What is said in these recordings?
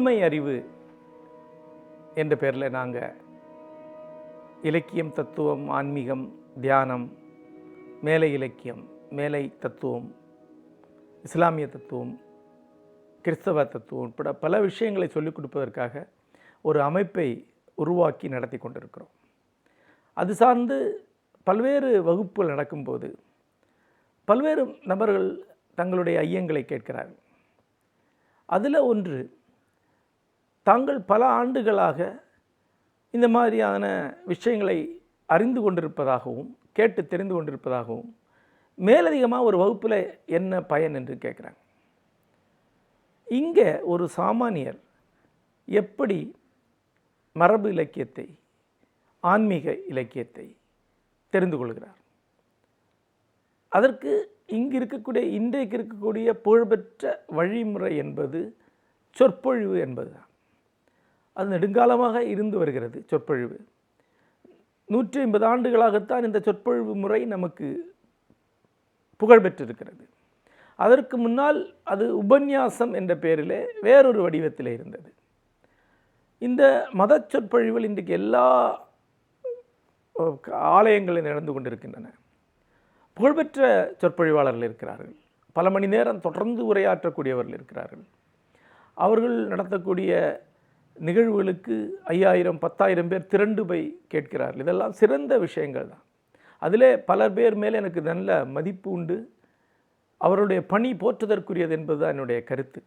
முழுமை அறிவு என்ற பேரில் நாங்கள் இலக்கியம் தத்துவம் ஆன்மீகம் தியானம் மேலை இலக்கியம் மேலை தத்துவம் இஸ்லாமிய தத்துவம் கிறிஸ்தவ தத்துவம் உட்பட பல விஷயங்களை சொல்லிக் கொடுப்பதற்காக ஒரு அமைப்பை உருவாக்கி நடத்தி கொண்டிருக்கிறோம். அது சார்ந்து பல்வேறு வகுப்புகள் நடக்கும்போது பல்வேறு நபர்கள் தங்களுடைய ஐயங்களை கேட்கிறார்கள். அதில் ஒன்று தாங்கள் பல ஆண்டுகளாக இந்த மாதிரியான விஷயங்களை அறிந்து கொண்டிருப்பதாகவும் கேட்டு தெரிந்து கொண்டிருப்பதாகவும் மேலதிகமாக ஒரு வகுப்பில் என்ன பயன் என்று கேட்குறாங்க. இங்கே ஒரு சாமானியர் எப்படி மரபு இலக்கியத்தை ஆன்மீக இலக்கியத்தை தெரிந்து கொள்கிறார். அதற்கு இங்கு இருக்கக்கூடிய இன்றைக்கு இருக்கக்கூடிய புகழ்பெற்ற வழிமுறை என்பது சொற்பொழிவு என்பதுதான். அது நெடுங்காலமாக இருந்து வருகிறது சொற்பொழிவு. நூற்றி ஐம்பது ஆண்டுகளாகத்தான் இந்த சொற்பொழிவு முறை நமக்கு புகழ்பெற்றிருக்கிறது அதற்கு முன்னால் அது உபன்யாசம் என்ற பெயரிலே வேறொரு வடிவத்தில் இருந்தது. இந்த மத சொற்பொழிவுகள் இன்றைக்கு எல்லா ஆலயங்களில் நடந்து கொண்டிருக்கின்றன. புகழ்பெற்ற சொற்பொழிவாளர்கள் இருக்கிறார்கள். பல மணி நேரம் தொடர்ந்து உரையாற்றக்கூடியவர்கள் இருக்கிறார்கள். அவர்கள் நடத்தக்கூடிய நிகழ்வுகளுக்கு ஐயாயிரம் பத்தாயிரம் பேர் திரண்டு போய் கேட்கிறார்கள். இதெல்லாம் சிறந்த விஷயங்கள் தான். அதிலே பல பேர் மேலே எனக்கு நல்ல மதிப்பு உண்டு. அவருடைய பணி போற்றுதற்குரியது என்பதுதான் என்னுடைய கருத்து.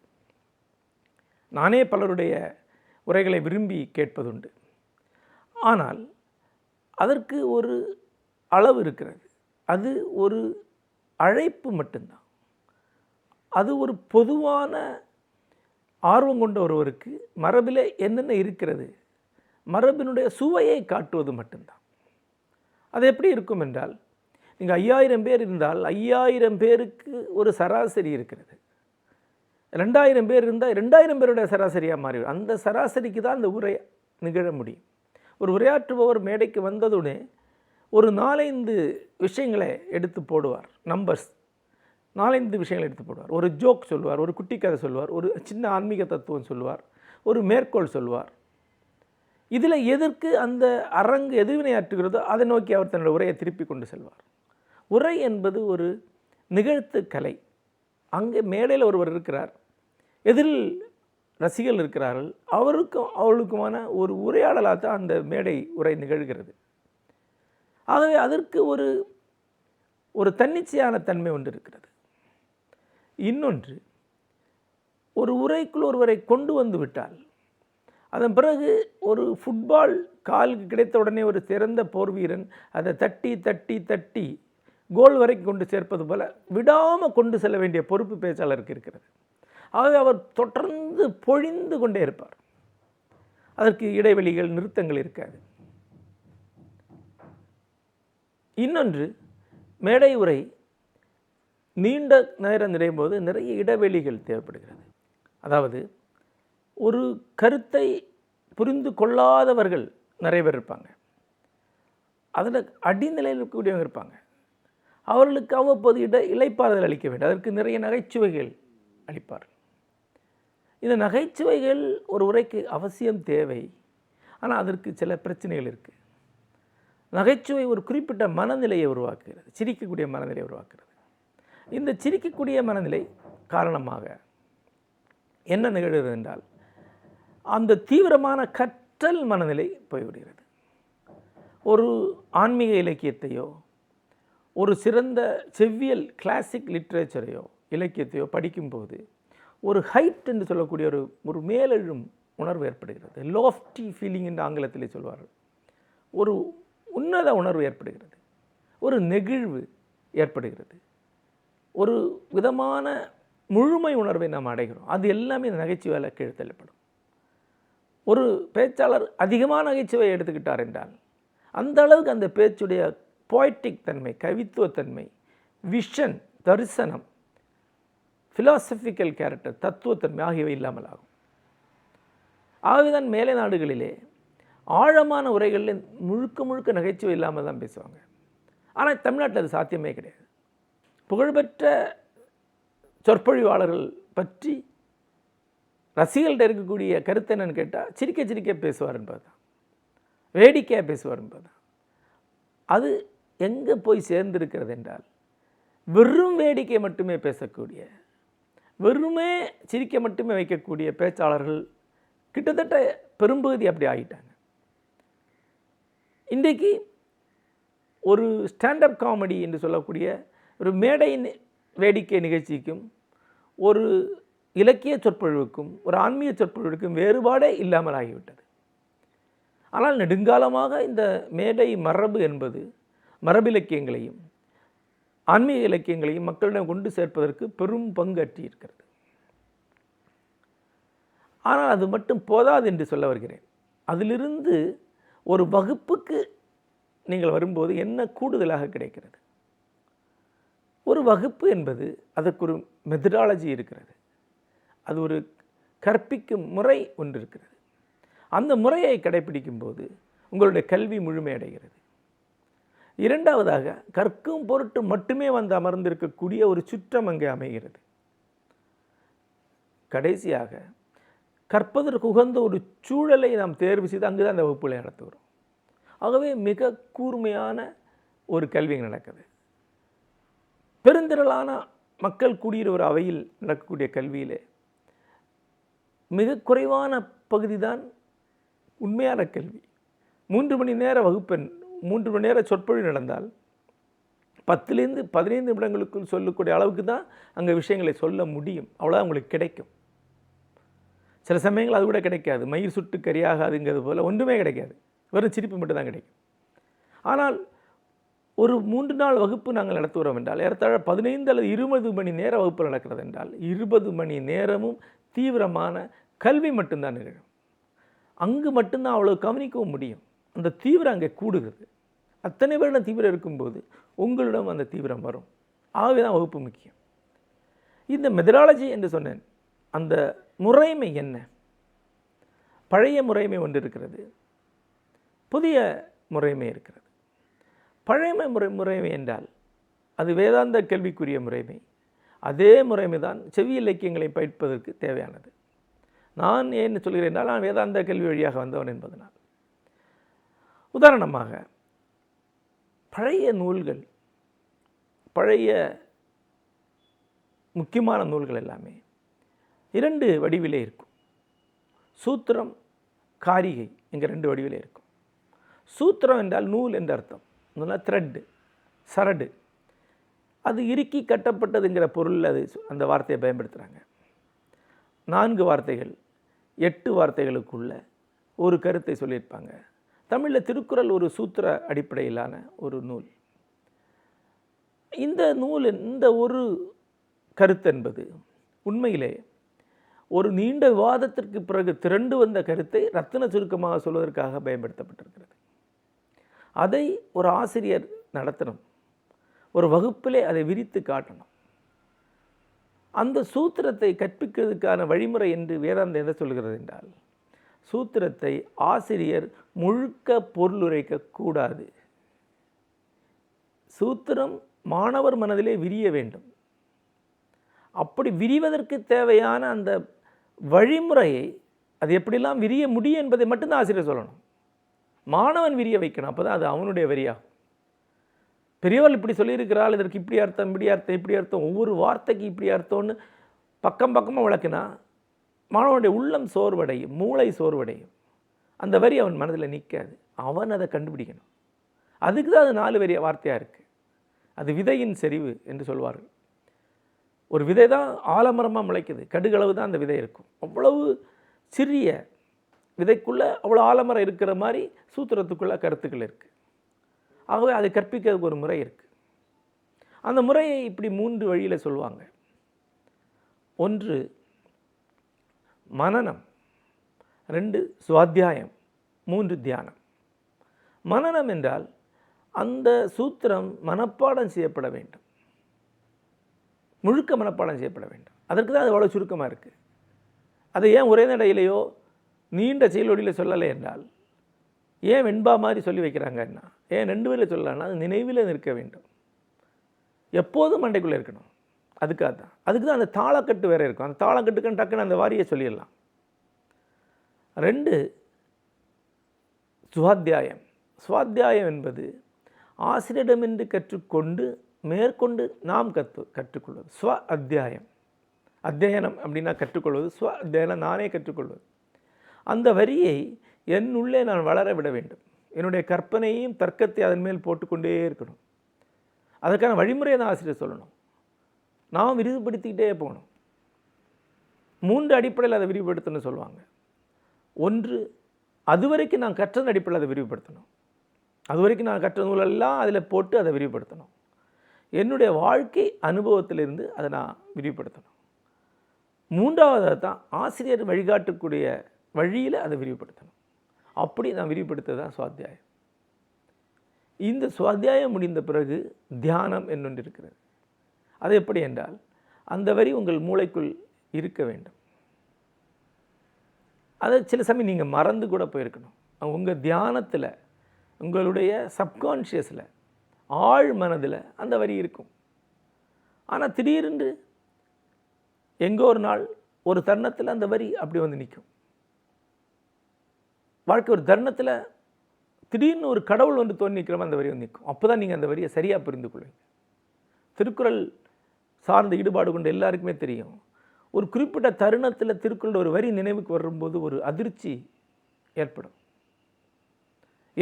நானே பலருடைய உரைகளை விரும்பி கேட்பதுண்டு. ஆனால் அதற்கு ஒரு அளவு இருக்கிறது. அது ஒரு அழைப்பு மட்டும்தான். அது ஒரு பொதுவான ஆர்வம் கொண்ட ஒருவருக்கு மரபில் என்னென்ன இருக்கிறது? மரபினுடைய சுவையை காட்டுவது மட்டும்தான். அது எப்படி இருக்கும் என்றால் நீங்கள் ஐயாயிரம் பேர் இருந்தால் ஐயாயிரம் பேருக்கு ஒரு சராசரி இருக்கிறது. ரெண்டாயிரம் பேர் இருந்தால் ரெண்டாயிரம் பேருடைய சராசரியாக மாறிவிடும் அந்த சராசரிக்கு தான் அந்த உரை நிகழ முடியும். ஒரு உரையாற்றுபவர் மேடைக்கு வந்ததுடனே ஒரு நாலைந்து விஷயங்களை எடுத்து போடுவார். நம்பர்ஸ் நாலஞ்சு விஷயங்கள் எடுத்து போடுவார். ஒரு ஜோக் சொல்லுவார் ஒரு குட்டி கதை சொல்லுவார் ஒரு சின்ன ஆன்மீக தத்துவம் சொல்லுவார் ஒரு மேற்கோள் சொல்லுவார். இதில் எதற்கு அந்த அரங்கு எதிர்வினையாற்றுகிறதோ அதை நோக்கி அவர் தன்னுடைய உரையை திருப்பி கொண்டு செல்வார். உரை என்பது ஒரு நிகழ்த்து கலை. அங்கே மேடையில் ஒருவர் இருக்கிறார். எதிரில் ரசிகர்கள் இருக்கிறார்கள். அவருக்கும் அவர்களுக்குமான ஒரு உரையாடலாக தான் அந்த மேடை உரை நிகழ்கிறது. ஆகவே அதற்கு ஒரு ஒரு தன்னிச்சையான தன்மை ஒன்று இருக்கிறது. இன்னொன்று ஒரு உரைக்குள் ஒருவரை கொண்டு வந்து விட்டால் அதன் பிறகு ஒரு ஃபுட்பால் காலுக்கு கிடைத்த உடனே ஒரு சிறந்த போர் வீரன் அதை தட்டி தட்டி தட்டி கோல் வரைக்கும் கொண்டு சேர்ப்பது போல் விடாமல் கொண்டு செல்ல வேண்டிய பொறுப்பு பேச்சாளருக்கு இருக்கிறது. ஆகவே அவர் தொடர்ந்து பொழிந்து கொண்டே இருப்பார். அதற்கு இடைவெளிகள் நிறுத்தங்கள் இருக்காது. இன்னொன்று மேடை உரை நீண்ட நேரம் நிறையும் போது நிறைய இடைவெளிகள் தேவைப்படுகிறது. அதாவது ஒரு கருத்தை புரிந்து கொள்ளாதவர்கள் நிறைய பேர் இருப்பாங்க. அதில் அடிநிலையில் இருக்கக்கூடியவங்க இருப்பாங்க. அவர்களுக்கு அவ்வப்போது இட இலைப்பாறுதல் அளிக்க வேண்டும். அதற்கு நிறைய நகைச்சுவைகள் அளிப்பார் இந்த நகைச்சுவைகள் ஒரு உரைக்கு அவசியம் தேவை. ஆனால் அதற்கு சில பிரச்சனைகள் இருக்குது நகைச்சுவை ஒரு குறிப்பிட்ட மனநிலையை உருவாக்குகிறது. சிரிக்கக்கூடிய மனநிலையை உருவாக்குகிறது. இந்த சிரிக்கக்கூடிய மனநிலை காரணமாக என்ன நிகழ்கிறது என்றால் அந்த தீவிரமான கற்றல் மனநிலை போய்விடுகிறது. ஒரு ஆன்மீக இலக்கியத்தையோ ஒரு சிறந்த செவ்வியல் கிளாசிக் லிட்ரேச்சரையோ இலக்கியத்தையோ படிக்கும்போது ஒரு ஹைட் என்று சொல்லக்கூடிய ஒரு ஒரு மேலெழும் உணர்வு ஏற்படுகிறது. லோஃப்டி ஃபீலிங் என்று ஆங்கிலத்திலே சொல்வார்கள். ஒரு உன்னத உணர்வு ஏற்படுகிறது. ஒரு நெகிழ்வு ஏற்படுகிறது. ஒரு விதமான முழுமை உணர்வை நாம் அடைகிறோம். அது எல்லாமே இந்த நகைச்சுவையில் கீழ் தள்ளப்படும் ஒரு பேச்சாளர் அதிகமான நகைச்சுவை எடுத்துக்கிட்டார் என்றால் அந்த அளவுக்கு அந்த பேச்சுடைய போய்டிக் தன்மை கவித்துவத்தன்மை விஷன் தரிசனம் ஃபிலாசபிக்கல் கேரக்டர் தத்துவத்தன்மை ஆகியவை இல்லாமல் ஆகும். ஆகவேதான் மேலை நாடுகளிலே ஆழமான உரைகளில் முழுக்க முழுக்க நகைச்சுவை இல்லாமல் தான் பேசுவாங்க. ஆனால் தமிழ்நாட்டில் அது சாத்தியமே கிடையாது. புகழ்பெற்ற சொற்பொழிவாளர்கள் பற்றி ரசிகர்கள்ட்ட இருக்கக்கூடிய கருத்து என்னன்னு கேட்டால் சிரிக்க சிரிக்க பேசுவார் என்பது வேடிக்கையாக பேசுவார் என்பது அது எங்கே போய் சேர்ந்திருக்கிறது என்றால் வெறும் வேடிக்கை மட்டுமே பேசக்கூடிய வெறுமே சிரிக்க மட்டுமே வைக்கக்கூடிய பேச்சாளர்கள் கிட்டத்தட்ட பெரும்பகுதி அப்படி ஆகிட்டாங்க இன்றைக்கு ஒரு ஸ்டாண்டப் காமெடி என்று சொல்லக்கூடிய ஒரு மேடை வேடிக்கை நிகழ்ச்சிக்கும் ஒரு இலக்கிய சொற்பொழிவுக்கும் ஒரு ஆன்மீக சொற்பொழிவுக்கும் வேறுபாடே இல்லாமல் ஆகிவிட்டது. ஆனால் நெடுங்காலமாக இந்த மேடை மரபு என்பது மரபிலக்கியங்களையும் ஆன்மீக இலக்கியங்களையும் மக்களிடம் கொண்டு சேர்ப்பதற்கு பெரும் பங்காற்றி இருக்கிறது. ஆனால் அது மட்டும் போதாது என்று சொல்ல வருகிறேன். அதிலிருந்து ஒரு வகுப்புக்கு நீங்கள் வரும்போது என்ன கூடுதலாக கிடைக்கிறது? ஒரு வகுப்பு என்பது அதற்கு ஒரு மெத்தடாலஜி இருக்கிறது. அது ஒரு கற்பிக்கும் முறை ஒன்று இருக்கிறது. அந்த முறையை கடைபிடிக்கும் போது உங்களுடைய கல்வி முழுமையடைகிறது இரண்டாவதாக கற்கும் பொருட்டு மட்டுமே வந்து அமர்ந்திருக்கக்கூடிய ஒரு சுற்றம் அங்கே அமைகிறது. கடைசியாக கற்பதற்கு உகந்த ஒரு சூழலை நாம் தேர்வு செய்து அங்கு தான் அந்த வகுப்புகளை நடத்துகிறோம். ஆகவே மிக கூர்மையான ஒரு கல்வி நடக்குது. பெருந்திரளான மக்கள் கூடிய ஒரு அவையில் நடக்கக்கூடிய கல்வியிலே மிக குறைவான பகுதி தான் உண்மையான கல்வி. மூன்று மணி நேர வகுப்பெண் மூன்று மணி நேர சொற்பொழிவு நடந்தால் பத்துலேருந்து பதினைந்து நிமிடங்களுக்குள் சொல்லக்கூடிய அளவுக்கு தான் அங்கே விஷயங்களை சொல்ல முடியும். அவ்வளோதான் உங்களுக்கு கிடைக்கும். சில சமயங்கள் அது கூட கிடைக்காது. மயிர் சுட்டு கரியாகாதுங்கிறது போல் ஒன்றுமே கிடைக்காது. வெறும் சிரிப்பு மட்டும் தான் கிடைக்கும். ஆனால் ஒரு மூன்று நாள் வகுப்பு நாங்கள் நடத்துகிறோம் என்றால் ஏறத்தாழ பதினைந்து அல்லது இருபது மணி நேர வகுப்பு நடக்கிறது என்றால் இருபது மணி நேரமும் தீவிரமான கல்வி மட்டும்தான் நிகழும். அங்கு மட்டும்தான் அவ்வளோ கவனிக்கவும் முடியும். அந்த தீவிரம் அங்கே கூடுகிறது. அத்தனை பேரிடம் தீவிரம் இருக்கும்போது உங்களிடம் அந்த தீவிரம் வரும். ஆகவே தான் வகுப்பு முக்கியம். இந்த மெதடாலஜி என்று சொன்னேன். அந்த முறைமை என்ன? பழைய முறைமை ஒன்று இருக்கிறது. புதிய முறைமை இருக்கிறது. பழைமை முறை முறைமை என்றால் அது வேதாந்த கேள்விக்குரிய முறைமை. அதே முறைமை தான் செவி இலக்கியங்களை பயிற்பதற்கு தேவையானது. நான் ஏன் சொல்கிறேன் என்றால் நான் வேதாந்த கல்வி வழியாக வந்தவன் என்பதனால். உதாரணமாக பழைய நூல்கள் பழைய முக்கியமான நூல்கள் எல்லாமே இரண்டு வடிவிலே இருக்கும். சூத்திரம் காரிகை என்கிற ரெண்டு வடிவிலே இருக்கும். சூத்திரம் என்றால் நூல் என்ற அர்த்தம். முதல்ல த்ரெட்டு சரடு. அது இறுக்கி கட்டப்பட்டதுங்கிற பொருள் அது அந்த வார்த்தையை பயன்படுத்துகிறாங்க நான்கு வார்த்தைகள் எட்டு வார்த்தைகளுக்குள்ள ஒரு கருத்தை சொல்லியிருப்பாங்க. தமிழில் திருக்குறள் ஒரு சூத்திர அடிப்படையிலான ஒரு நூல். இந்த நூல் இந்த ஒரு கருத்து என்பது உண்மையிலே ஒரு நீண்ட விவாதத்திற்கு பிறகு திரண்டு வந்த கருத்தை ரத்தின சுருக்கமாக சொல்வதற்காக பயன்படுத்தப்பட்டிருக்கிறது. அதை ஒரு ஆசிரியர் நடத்தணும். ஒரு வகுப்பிலே அதை விரித்து காட்டணும். அந்த சூத்திரத்தை கற்பிக்கிறதுக்கான வழிமுறை என்று வேதாந்தம் என்ன சொல்கிறது என்றால் சூத்திரத்தை ஆசிரியர் முழுக்க பொருளுரைக்க கூடாது. சூத்திரம் மாணவர் மனதிலே விரிய வேண்டும். அப்படி விரிவதற்கு தேவையான அந்த வழிமுறையை அது எப்படிலாம் விரிய முடியும் என்பதை மட்டும்தான் ஆசிரியர் சொல்லணும். மாணவன் விரிய வைக்கணும். அப்போ தான் அது அவனுடைய வரியாகும் பெரியவள் இப்படி சொல்லியிருக்கிறாள் இதற்கு இப்படி அர்த்தம் இப்படி அர்த்தம் இப்படி அர்த்தம். ஒவ்வொரு வார்த்தைக்கு இப்படி அர்த்தம்னு பக்கம் பக்கமாக விளக்குனா மாணவனுடைய உள்ளம் சோர்வடையும் மூளை சோர்வடையும். அந்த வரி அவன் மனதில் நிற்காது. அவன் அதை கண்டுபிடிக்கணும். அதுக்கு தான் அது நாலு வரிய வார்த்தையாக இருக்குது அது விதையின் செறிவு என்று சொல்வார்கள். ஒரு விதை தான் ஆலமரமாக முளைக்குது. கடுகளவு தான் அந்த விதை இருக்கும். அவ்வளவு சிறிய விதைக்குள்ளே அவ்வளோ ஆலமரம் இருக்கிற மாதிரி சூத்திரத்துக்குள்ள கருத்துக்கள் இருக்குது ஆகவே அதை கற்பிக்கிறதுக்கு ஒரு முறை இருக்குது அந்த முறையை இப்படி மூன்று வழியில் சொல்லுவாங்க. ஒன்று மனனம் ரெண்டு சுவாத்தியாயம். மூன்று தியானம். மனனம் என்றால் அந்த சூத்திரம் மனப்பாடம் செய்யப்பட வேண்டும். முழுக்க மனப்பாடம் செய்யப்பட வேண்டும். அதற்கு தான் அது அவ்வளோ சுருக்கமாக இருக்குது அதை ஏன் ஒரே நடையிலையோ நீண்ட செயலொடியில் சொல்லலை என்றால் ஏன் வெண்பா மாதிரி சொல்லி வைக்கிறாங்கன்னா ஏன் ரெண்டு பேரில் சொல்லலாம்னா அது நினைவில் நிற்க வேண்டும். எப்போதும் மண்டைக்குள்ளே இருக்கணும். அதுக்காக தான். அதுக்கு தான் அந்த தாளக்கட்டு வேறு இருக்கும். அந்த தாளக்கட்டுக்குன்னு டக்குன்னு அந்த வாரியை சொல்லிடலாம். ரெண்டு சுவாத்தியாயம். சுவாத்தியாயம் என்பது ஆசிரியரிடமின்றி கற்றுக்கொண்டு மேற்கொண்டு நாம் கற்று கற்றுக்கொள்வது. ஸ்வ அத்தியாயம் அத்தியனம் அப்படின்னா கற்றுக்கொள்வது. ஸ்வ அத்தியாயம் நானே கற்றுக்கொள்வது. அந்த வரியை என் உள்ளே நான் வளர விட வேண்டும். என்னுடைய கற்பனையும் தர்க்கத்தை அதன் மேல் போட்டுக்கொண்டே இருக்கணும். அதற்கான வழிமுறையை தான் ஆசிரியர் சொல்லணும். நான் விரிவுபடுத்திக்கிட்டே போகணும். மூன்று அடிப்படையில் அதை விரிவுபடுத்தணும்னு சொல்லுவாங்க. ஒன்று அது வரைக்கும் நான் கற்றதன் அடிப்படையில் அதை விரிவுபடுத்தணும். அது வரைக்கும் நான் கற்ற நூலெல்லாம் அதில் போட்டு அதை விரிவுபடுத்தணும். என்னுடைய வாழ்க்கை அனுபவத்திலிருந்து அதை நான் விரிவுபடுத்தணும். மூன்றாவதாக தான் ஆசிரியர் வழிகாட்டக்கூடிய வழியில் அதை விரிவுபடுத்தணும். அப்படி நான் விரிவுபடுத்த தான் சுவாத்தியாயம். இந்த சுவாத்தியாயம் முடிந்த பிறகு தியானம் என்னொன்று இருக்கிறது. அது எப்படி என்றால் அந்த வரி உங்கள் மூளைக்குள் இருக்க வேண்டும். அதை சில சமயம் நீங்கள் மறந்து கூட போயிருக்கணும். உங்கள் தியானத்தில் உங்களுடைய சப்கான்ஷியஸில் ஆழ் மனதில் அந்த வரி இருக்கும். ஆனால் திடீரென்று எங்கோ ஒரு நாள் ஒரு தருணத்தில் அந்த வரி அப்படி வந்து நிற்கும். வாழ்க்கை ஒரு தருணத்தில் திடீர்னு ஒரு கடவுள் வந்து தோன்றி நிற்கிறமா அந்த வரி வந்து நிற்கும். அப்போ தான் நீங்கள் அந்த வரியை சரியாக புரிந்து கொள்வீங்க. திருக்குறள் சார்ந்த ஈடுபாடு கொண்ட எல்லாருக்குமே தெரியும். ஒரு குறிப்பிட்ட தருணத்தில் திருக்குறள் ஒரு வரி நினைவுக்கு வரும்போது ஒரு அதிர்ச்சி ஏற்படும்.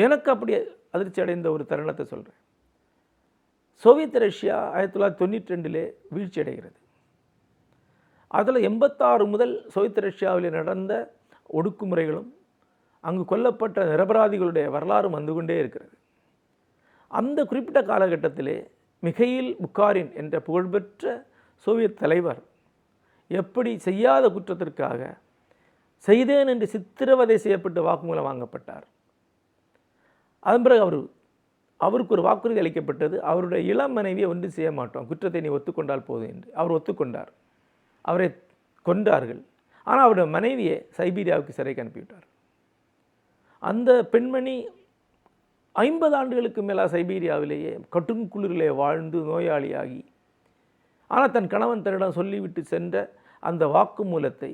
எனக்கு அப்படி அதிர்ச்சி அடைந்த ஒரு தருணத்தை சொல்கிறேன் சோவியத் ரஷ்யா ஆயிரத்தி தொள்ளாயிரத்தி தொண்ணூற்றி ரெண்டிலே வீழ்ச்சி அடைகிறது. அதில் எண்பத்தாறு முதல் சோவியத் ரஷ்யாவில் நடந்த ஒடுக்குமுறைகளும் அங்கு கொல்லப்பட்ட நிரபராதிகளுடைய வரலாறும் வந்து கொண்டே இருக்கிறது. அந்த குறிப்பிட்ட காலகட்டத்திலே மிகையில் புக்காரின் என்ற புகழ்பெற்ற சோவியத் தலைவர் எப்படி செய்யாத குற்றத்திற்காக செய்தேன் என்று சித்திரவதை செய்யப்பட்டு வாக்குமூலம் வாங்கப்பட்டார். அதன் பிறகு அவர் அவருக்கு ஒரு வாக்குறுதி அளிக்கப்பட்டது. அவருடைய இளம் மனைவியை ஒன்று செய்ய மாட்டோம். குற்றத்தை நீ ஒத்துக்கொண்டால் போதும் என்று அவர் ஒத்துக்கொண்டார். அவரை கொன்றார்கள். ஆனால் அவருடைய மனைவியை சைபீரியாவுக்கு சிறைக்கு அனுப்பிவிட்டார். அந்த பெண்மணி ஐம்பது ஆண்டுகளுக்கு மேலாக சைபீரியாவிலேயே கட்டும் குளிரிலே வாழ்ந்து நோயாளியாகி ஆனால் தன் கணவன் தன்னிடம் சொல்லிவிட்டு சென்ற அந்த வாக்குமூலத்தை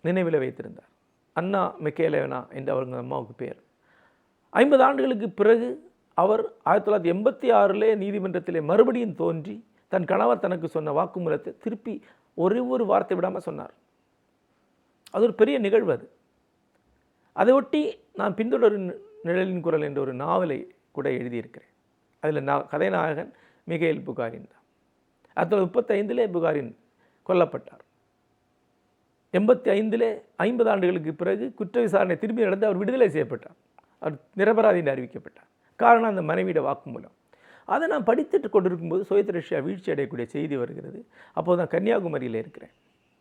நினைவில் வைத்திருந்தார். அண்ணா மெக்கேலேவனா என்று அவங்க அம்மாவுக்கு பேர். ஐம்பது ஆண்டுகளுக்கு பிறகு அவர் ஆயிரத்தி தொள்ளாயிரத்தி எண்பத்தி ஆறிலே நீதிமன்றத்திலே மறுபடியும் தோன்றி தன் கணவர் தனக்கு சொன்ன வாக்குமூலத்தை திருப்பி ஒரே ஒரு வார்த்தை விடாமல் சொன்னார். அது ஒரு பெரிய நிகழ்வு அது. அதை ஒட்டி நான் பின்தொடரும் நிழலின் குரல் என்ற ஒரு நாவலை கூட எழுதியிருக்கிறேன். அதில் நான் கதைநாயகன் மிகையில் புகாரின் தான். ஆயிரத்தி முப்பத்தைந்திலே புகாரின் கொல்லப்பட்டார். எண்பத்தி ஐந்திலே ஐம்பது ஆண்டுகளுக்கு பிறகு குற்ற விசாரணை திரும்பி நடந்து அவர் விடுதலை செய்யப்பட்டார். அவர் நிரபராதி என்று அறிவிக்கப்பட்டார். காரணம் அந்த மனைவியிட வாக்குமூலம். அதை நான் படித்துட்டு கொண்டிருக்கும்போது சோயத் ரஷ்யா வீழ்ச்சி அடையக்கூடிய செய்தி வருகிறது. அப்போது நான் கன்னியாகுமரியில் இருக்கிறேன்.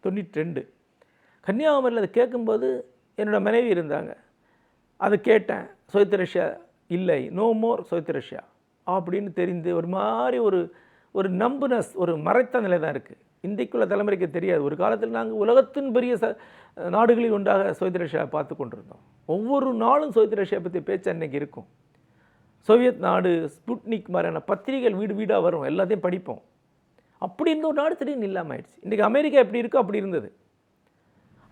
தொண்ணூற்றி ரெண்டு. கன்னியாகுமரியில் அதை கேட்கும்போது என்னோடய மனைவி இருந்தாங்க. அதை கேட்டேன் சோயத் ரஷ்யா இல்லை நோ மோர் சோவியத் ரஷ்யா. அப்படின்னு தெரிந்து ஒரு மாதிரி ஒரு ஒரு நம்புனஸ் ஒரு மறைத்த நிலை தான் இருக்குது இன்றைக்குள்ள தலைமுறைக்கு தெரியாது. ஒரு காலத்தில் நாங்கள் உலகத்தின் பெரிய ச நாடுகளில் ஒன்றாக சோவியத் ரஷ்யா பார்த்து கொண்டிருந்தோம். ஒவ்வொரு நாளும் சோவியத் ரஷ்யா பற்றி பேச்சு அன்னைக்கு இருக்கும். சோவியத் நாடு ஸ்புட்னிக் மாதிரியான பத்திரிகைகள் வீடு வீடாக வரும். எல்லாத்தையும் படிப்போம். அப்படி இருந்த ஒரு நாடு திடீர்னு இல்லாமல் ஆயிடுச்சு. இன்றைக்கி அமெரிக்கா எப்படி இருக்கோ அப்படி இருந்தது.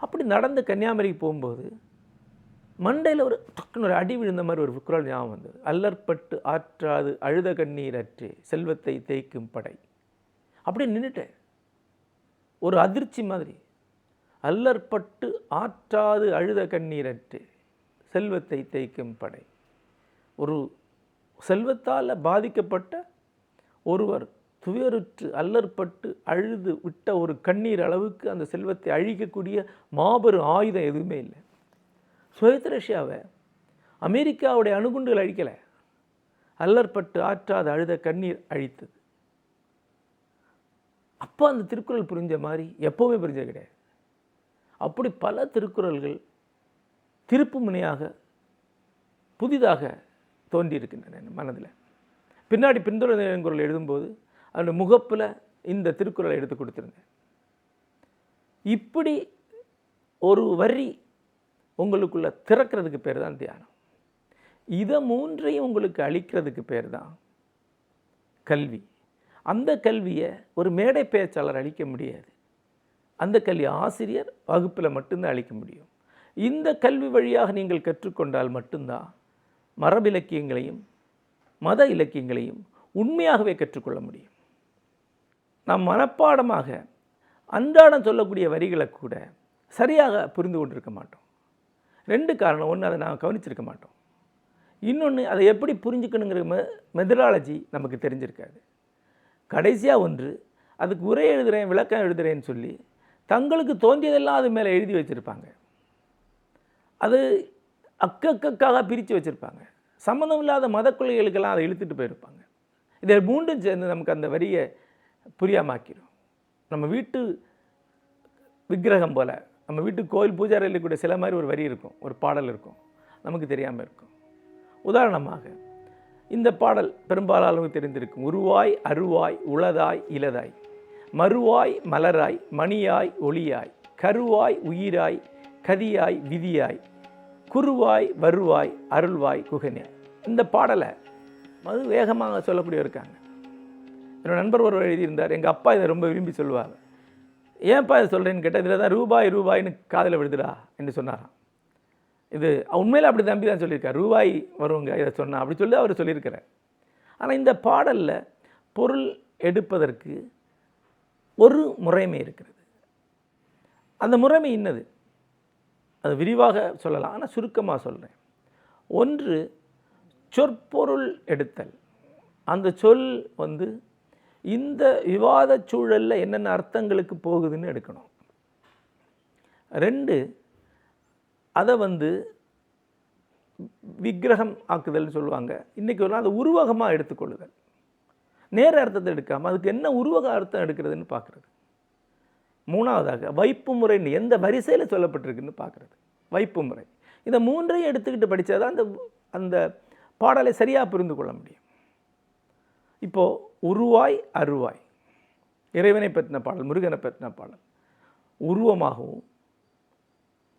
அப்படி நடந்து கன்னியாகுமரிக்கு போகும்போது மண்டையில் ஒரு டக்குன்னு ஒரு அடி விழுந்த மாதிரி ஒரு குரல் ஞாபகம் வந்தது. அல்லற்பட்டு ஆற்றாது அழுத கண்ணீர் அற்றே செல்வத்தை தேய்க்கும் படை. அப்படி நின்றுட்டேன் ஒரு அதிர்ச்சி மாதிரி. அல்லற்பட்டு ஆற்றாது அழுத கண்ணீர் அற்றே செல்வத்தை தேய்க்கும் படை. ஒரு செல்வத்தால் பாதிக்கப்பட்ட ஒருவர் துயருற்று அல்லற்பட்டு அழுது விட்ட ஒரு கண்ணீர் அளவுக்கு அந்த செல்வத்தை அழிக்கக்கூடிய மாபெரும் ஆயுதம் எதுவுமே இல்லை. சுயத் ரஷ்யாவை. அமெரிக்காவுடைய அணுகுண்டுகள் அழிக்கலை. அல்லற்பட்டு ஆற்றாத அழுத கண்ணீர் அழித்தது. அப்போ அந்த திருக்குறள் புரிஞ்ச மாதிரி எப்போவுமே புரிஞ்சது கிடையாது. அப்படி பல திருக்குறள்கள் திருப்பு முனையாக புதிதாக தோன்றியிருக்கின்றன என் மனதில். பின்னாடி பின்தொடர் குரல் எழுதும்போது அந்த முகப்பில் இந்த திருக்குறளை எடுத்து கொடுத்துருந்தேன். இப்படி ஒரு வரி உங்களுக்குள்ள திறக்கிறதுக்கு பேர் தான் தியானம். இதை மூன்றையும் உங்களுக்கு அளிக்கிறதுக்கு பேர் தான் கல்வி. அந்த கல்வியை ஒரு மேடை பேச்சாளர் அளிக்க முடியாது. அந்த கல்வி ஆசிரியர் வகுப்பில் மட்டும்தான் அளிக்க முடியும். இந்த கல்வி வழியாக நீங்கள் கற்றுக்கொண்டால் மட்டும்தான் மரபிலக்கியங்களையும் மத இலக்கியங்களையும் உண்மையாகவே கற்றுக்கொள்ள முடியும். நாம் மனப்பாடமாக அன்றாடம் சொல்லக்கூடிய வரிகளை கூட சரியாக புரிந்து கொண்டிருக்க மாட்டோம். ரெண்டு காரணம். ஒன்று அதை நான் கவனிச்சிருக்க மாட்டோம். இன்னொன்று அதை எப்படி புரிஞ்சுக்கணுங்கிற மெ மெதடாலஜி நமக்கு தெரிஞ்சிருக்காது. கடைசியாக ஒன்று அதுக்கு உரை எழுதுகிறேன் விளக்கம் எழுதுகிறேன்னு சொல்லி தங்களுக்கு தோன்றியதெல்லாம் அது மேலே எழுதி வச்சுருப்பாங்க. அது அக்கக்கக்காக பிரித்து வச்சுருப்பாங்க. சம்மந்தம் இல்லாத மத கொள்கைகளுக்கெல்லாம் அதை இழுத்துட்டு போயிருப்பாங்க. இதை மூண்டும் சேர்ந்து நமக்கு அந்த வரியை புரியாமாக்கிடும் நம்ம வீட்டு விக்கிரகம் போல் நம்ம வீட்டு கோயில் பூஜாரில் கூட சில மாதிரி ஒரு வரி இருக்கும் ஒரு பாடல் இருக்கும். நமக்கு தெரியாமல் இருக்கும். உதாரணமாக இந்த பாடல் பெரும்பாலானவங்க தெரிந்திருக்கும். உருவாய் அருவாய் உளதாய் இலதாய் மறுவாய் மலராய் மணியாய் ஒளியாய். கருவாய் உயிராய் கதியாய் விதியாய். குருவாய் வருவாய் அருள்வாய் குகனே இந்த பாடலை மது வேகமாக சொல்லக்கூடிய இருக்காங்க. என்னோடய நண்பர் ஒருவர் எழுதியிருந்தார். எங்கள் அப்பா இதை ரொம்ப விரும்பி சொல்லுவார். ஏன்ப்பா இதை சொல்கிறேன்னு கேட்டால் இதில் தான் ரூபாய் ரூபாய்னு காதில் விழுதுடா என்று சொன்னாராம். இது உண்மையில் அப்படி தம்பி தான் சொல்லியிருக்கார். ரூபாய் வருவங்க இதை சொன்னால் அப்படி சொல்லி அவர் சொல்லியிருக்கிறார். ஆனால் இந்த பாடலில் பொருள் எடுப்பதற்கு ஒரு முறைமை இருக்கிறது. அந்த முறைமை இன்னது. அது விரிவாக சொல்லலாம். ஆனால் சுருக்கமாக சொல்கிறேன் ஒன்று சொற்பொருள் எடுத்தல். அந்த சொல் வந்து இந்த விவாத சூழலில் என்னென்ன அர்த்தங்களுக்கு போகுதுன்னு எடுக்கணும். ரெண்டு அதை வந்து விக்கிரகம் ஆக்குதல்னு சொல்லுவாங்க. இன்றைக்கி ஒரு அதை உருவகமாக எடுத்துக்கொள்ளுதல். நேர அர்த்தத்தை எடுக்காமல் அதுக்கு என்ன உருவக அர்த்தம் எடுக்கிறதுன்னு பார்க்குறது மூணாவதாக வைப்பு முறைன்னு எந்த வரிசையில் சொல்லப்பட்டிருக்குன்னு பார்க்குறது வைப்பு முறை. இதை மூன்றையும் எடுத்துக்கிட்டு படித்தா தான் அந்த அந்த பாடலை சரியாக புரிந்து கொள்ள முடியும். இப்போது உருவாய் அருவாய். இறைவனை பற்றின பாடல் முருகனை பற்றின பாடல். உருவமாகவும்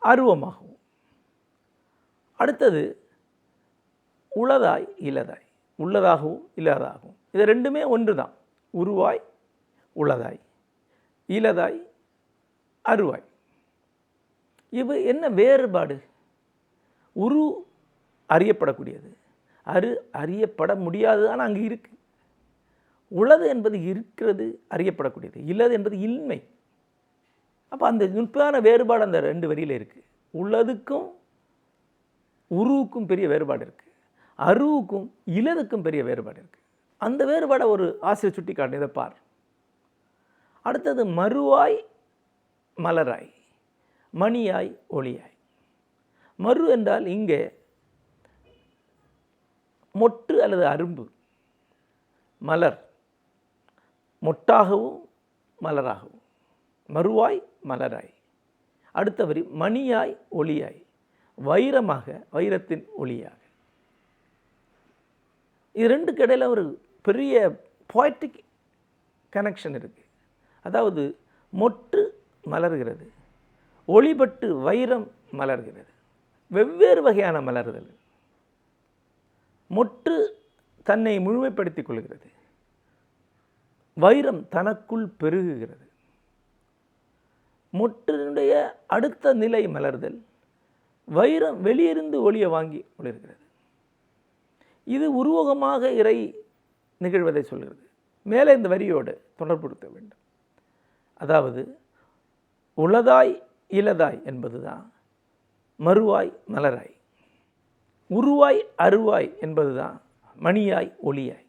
அருவமாகவும். அடுத்தது உளதாய் இலதாய் உள்ளதாகவும் இல்லாதாகவும் இது ரெண்டுமே ஒன்று தான் உருவாய் உளதாய். இலதாய் அருவாய். இவ என்ன வேறுபாடு? உரு அறியப்படக்கூடியது. அரு அறியப்பட முடியாது அங்கே இருக்குது உளது என்பது இருக்கிறது அறியப்படக்கூடியது இல்லது என்பது இன்மை. அப்போ அந்த நுட்பான வேறுபாடு அந்த ரெண்டு வரியில் இருக்குது உள்ளதுக்கும் உருவுக்கும் பெரிய வேறுபாடு இருக்குது அருவுக்கும் இலதுக்கும் பெரிய வேறுபாடு இருக்குது அந்த வேறுபாடை ஒரு ஆசிரியர் சுட்டி காட்டியதை பார். அடுத்தது மறுவாய் மலராய் மணியாய் ஒளியாய். மறு என்றால் இங்கே மொட்டு அல்லது அரும்பு மலர். மொட்டாகவும் மலராகவும். மறுவாய் மலராய். அடுத்த வரி மணியாய் ஒளியாய். வைரமாக வைரத்தின் ஒளியாக. இது ரெண்டுக்கு இடையில் ஒரு பெரிய poetic கனெக்ஷன் இருக்குது அதாவது மொட்டு மலர்கிறது. ஒளிபட்டு வைரம் மலர்கிறது. வெவ்வேறு வகையான மலர்தல் மொட்டு தன்னை முழுமைப்படுத்திக் கொள்கிறது. வைரம் தனக்குள் பெருகுகிறது. மொட்டினுடைய அடுத்த நிலை மலர்தல் வைரம் வெளியிருந்து ஒளியை வாங்கி ஒளிர்கிறது. இது உருவகமாக இறை நிகழ்வதை சொல்கிறது. மேலே இந்த வரியோடு தொடர்புறுத்த வேண்டும். அதாவது உளதாய் இலதாய் என்பதுதான் மறுவாய் மலராய். உருவாய் அருவாய் என்பதுதான் மணியாய் ஒளியாய்.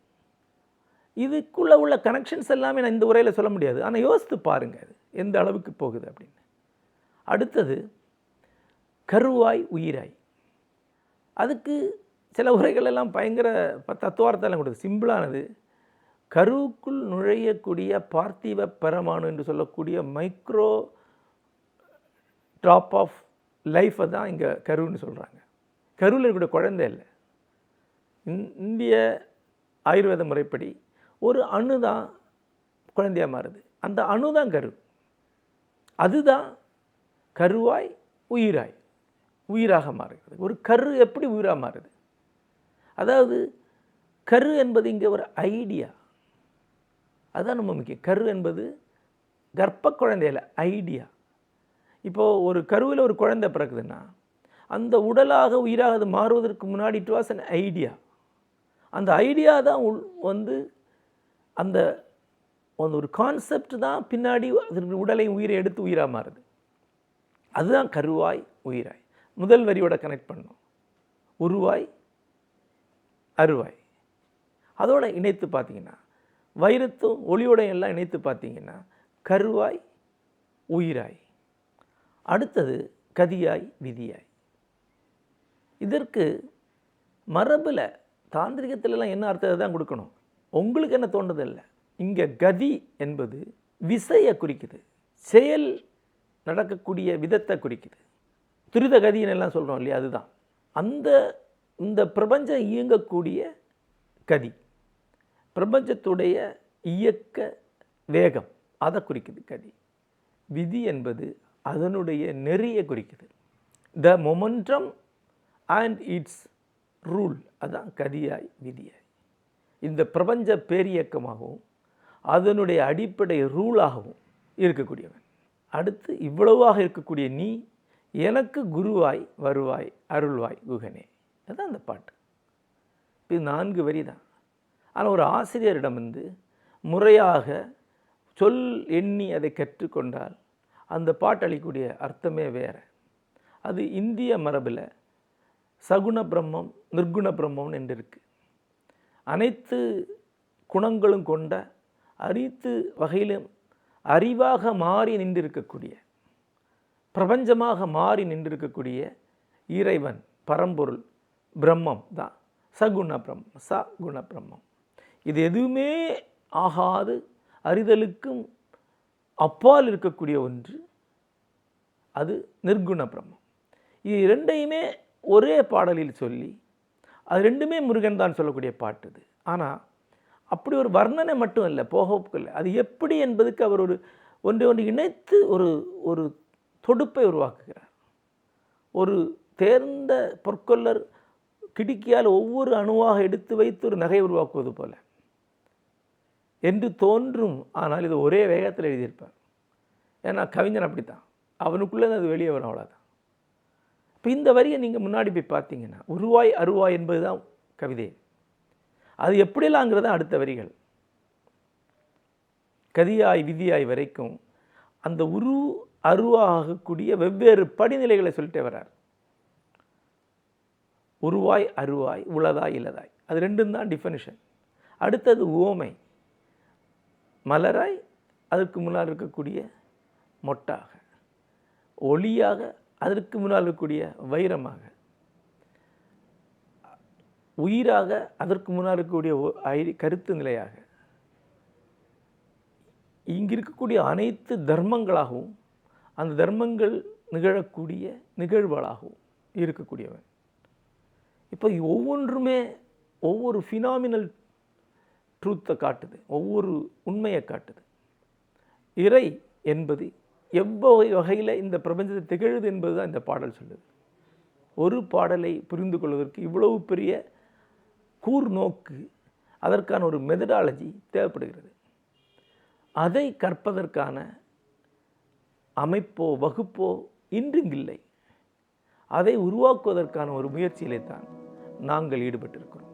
இதுக்குள்ளே உள்ள கனெக்ஷன்ஸ் எல்லாமே நான் இந்த உரையில் சொல்ல முடியாது. ஆனால் யோசித்து பாருங்கள் அது எந்த அளவுக்கு போகுது அப்படின்னு. அடுத்தது கருவாய் உயிராய். அதுக்கு சில உரைகள் எல்லாம் பயங்கர ப- தத்துவார்த்தம் கொடுத்து சிம்பிளானது கருவுக்குள் நுழையக்கூடிய பார்த்திவ பரமாணு என்று சொல்லக்கூடிய மைக்ரோ ட்ராப் ஆஃப் லைஃப்பை தான் இங்கே கருன்னு சொல்கிறாங்க கருவில் இருக்கக்கூடிய குழந்தை இல்லை. இந்- இந்திய ஆயுர்வேத முறைப்படி ஒரு அணு தான் குழந்தையாக மாறுது. அந்த அணு தான் கரு. அதுதான் கருவாய் உயிராய். உயிராக மாறுகிறது. ஒரு கரு எப்படி உயிராக மாறுது? அதாவது கரு என்பது இங்கே ஒரு ஐடியா அதுதான் ரொம்ப முக்கியம். கரு என்பது கர்ப்ப குழந்தையில ஐடியா இப்போது ஒரு கருவில் ஒரு குழந்தை பிறக்குதுன்னா அந்த உடலாக உயிராக அது மாறுவதற்கு முன்னாடி இட் வாஸ் அன் ஐடியா அந்த ஐடியா தான் உள் வந்து அந்த அந்த ஒரு கான்செப்ட் தான் பின்னாடி அதற்கு உடலை உயிரை எடுத்து உயிராக மாறுது. அதுதான் கருவாய் உயிராய். முதல் வரியோட கனெக்ட் பண்ணோம். உருவாய் அருவாய். அதோட இணைத்து பார்த்தீங்கன்னா வைரத்தும் ஒளியோட எல்லாம் இணைத்து பார்த்தீங்கன்னா கருவாய் உயிராய். அடுத்தது கதியாய் விதியாய். இதற்கு மரபில் தாந்திரிகத்திலலாம் என்ன அர்த்தத்தை தான் கொடுக்கணும்? உங்களுக்கு என்ன தோன்றதில்லை. இங்கே கதி என்பது விசையை குறிக்குது. செயல் நடக்கக்கூடிய விதத்தை குறிக்குது. துரித கதின்னு எல்லாம் சொல்கிறோம் இல்லையா? அதுதான். அந்த இந்த பிரபஞ்சம் இயங்கக்கூடிய கதி. பிரபஞ்சத்துடைய இயக்க வேகம் அதை குறிக்குது கதி. விதி என்பது அதனுடைய நெறியை குறிக்குது. The momentum and its rule அதான் கதியாய் விதியாய். இந்த பிரபஞ்ச பேரியக்கமாகவும் அதனுடைய அடிப்படை ரூலாகவும் இருக்கக்கூடியவன். அடுத்து இவ்வளவாக இருக்கக்கூடிய நீ எனக்கு குருவாய் வருவாய் அருள்வாய் குகனே. அதுதான் அந்த பாட்டு. இது நான்கு வரி தான் ஆனால் ஒரு ஆசிரியரிடம் வந்து முறையாக சொல் எண்ணி அதை கற்றுக்கொண்டால் அந்த பாட்டு அளிக்கக்கூடிய அர்த்தமே வேறு. அது இந்திய மரபில் சகுண பிரம்மம் நிர்குண பிரம்மம்னு என்று இருக்குது அனைத்து குணங்களும் கொண்ட அனைத்து வகையிலும் அறிவாக மாறி நின்றிருக்கக்கூடிய பிரபஞ்சமாக மாறி நின்றிருக்கக்கூடிய இறைவன் பரம்பொருள் பிரம்மம் தான். சகுண பிரம்மம் ச குண பிரம்மம். இது எதுவுமே ஆகாது அறிதலுக்கும் அப்பால் இருக்கக்கூடிய ஒன்று அது நிர்குண பிரம்மம். இது இரண்டையுமே ஒரே பாடலில் சொல்லி அது ரெண்டுமே முருகன் தான் சொல்லக்கூடிய பாட்டு இது. ஆனால் அப்படி ஒரு வர்ணனை மட்டும் இல்லை போகல அது எப்படி என்பதுக்கு அவர் ஒரு ஒன்றை ஒன்று இணைத்து ஒரு ஒரு தொடுப்பை உருவாக்குகிறார். ஒரு தேர்ந்த பொற்கொள்ளர் கிடுக்கியால் ஒவ்வொரு அணுவாக எடுத்து வைத்து ஒரு நகை உருவாக்குவது போல. என்று தோன்றும் ஆனால் இது ஒரே வேகத்தில் எழுதியிருப்பார். ஏன்னா கவிஞன் அப்படித்தான். அவனுக்குள்ளே அது வெளியே வரும் அவ்வளோதான் இப்போ இந்த வரியை நீங்கள் முன்னாடி போய் பார்த்தீங்கன்னா உருவாய் அருவாய் என்பது தான் கவிதை. அது எப்படிலாங்கிறது அடுத்த வரிகள். கதியாய் விதியாய் வரைக்கும் அந்த உரு அருவாகக்கூடிய வெவ்வேறு படிநிலைகளை சொல்லிட்டே வர்றார். உருவாய் அருவாய் உளதாய் இலதாய் அது ரெண்டும் தான் டிஃபனிஷன் அடுத்தது ஓமை மலராய் அதற்கு முன்னால் இருக்கக்கூடிய மொட்டாக ஒளியாக அதற்கு முன்னால் இருக்கக்கூடிய வைரமாக. உயிராக அதற்கு முன்னால் இருக்கக்கூடிய ஒ- கருத்து நிலையாக. இங்கு இருக்கக்கூடிய அனைத்து தர்மங்களாகவும் அந்த தர்மங்கள் நிகழக்கூடிய நிகழ்வுகளாகவும் இருக்கக்கூடியவன். இப்போ ஒவ்வொன்றுமே ஒவ்வொரு ஃபினாமினல் ட்ரூத்தை காட்டுது ஒவ்வொரு உண்மையை காட்டுது. இறை என்பது எவ்வகை வகையில் இந்த பிரபஞ்சத்தை திகழுது என்பது தான் இந்த பாடல் சொல்லுது. ஒரு பாடலை புரிந்து கொள்வதற்கு இவ்வளவு பெரிய கூர் நோக்கு அதற்கான ஒரு மெதடாலஜி தேவைப்படுகிறது. அதை கற்பதற்கான அமைப்போ வகுப்போ இன்றுங்கில்லை அதை உருவாக்குவதற்கான ஒரு முயற்சியிலே தான் நாங்கள் ஈடுபட்டிருக்கிறோம்.